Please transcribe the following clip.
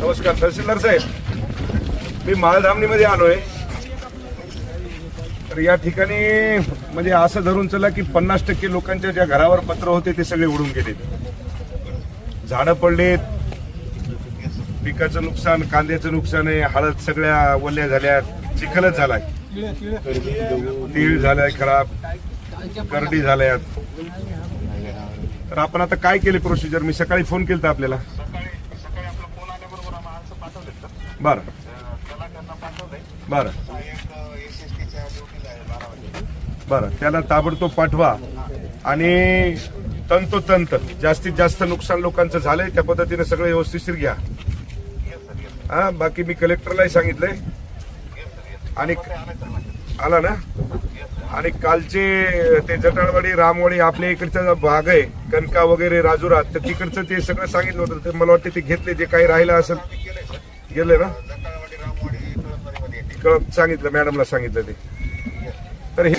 नमस्कार तहसीलदार साहेब. मी माळधामणीमध्ये आलोय. तर या ठिकाणी म्हणजे असं धरून चला की पन्नास टक्के लोकांच्या ज्या घरावर पत्र होते ते सगळे उडून गेले झाडं पडलेत. पिकाचं नुकसान कांद्याचं नुकसान आहे. हळद सगळ्या ओल्या झाल्या चिखलच झालाय. तीळ झालाय खराब. करडी झाल्यात. तर आपण आता काय केले प्रोसिजर मी सकाळी फोन केला आपल्याला. बर. बर. बर त्याला ताबडतोब पाठवा. आणि तंतोतंत जास्तीत जास्त नुकसान लोकांचं झालंय त्या पद्धतीने सगळं व्यवस्थिशीर घ्या. हा बाकी मी कलेक्टरलाही सांगितलंय. आणि आला ना? आणि कालचे ते जटाळवाडी रामवाडी आपल्या इकडचा भाग आहे कनका वगैरे राजुरा तर तिकडचं ते सगळं सांगितलं होतं. ते मला वाटतं ते घेतले जे काही राहिलं असेल. गेले ना? कळत सांगितलं मॅडमला सांगितलं ते. तर हे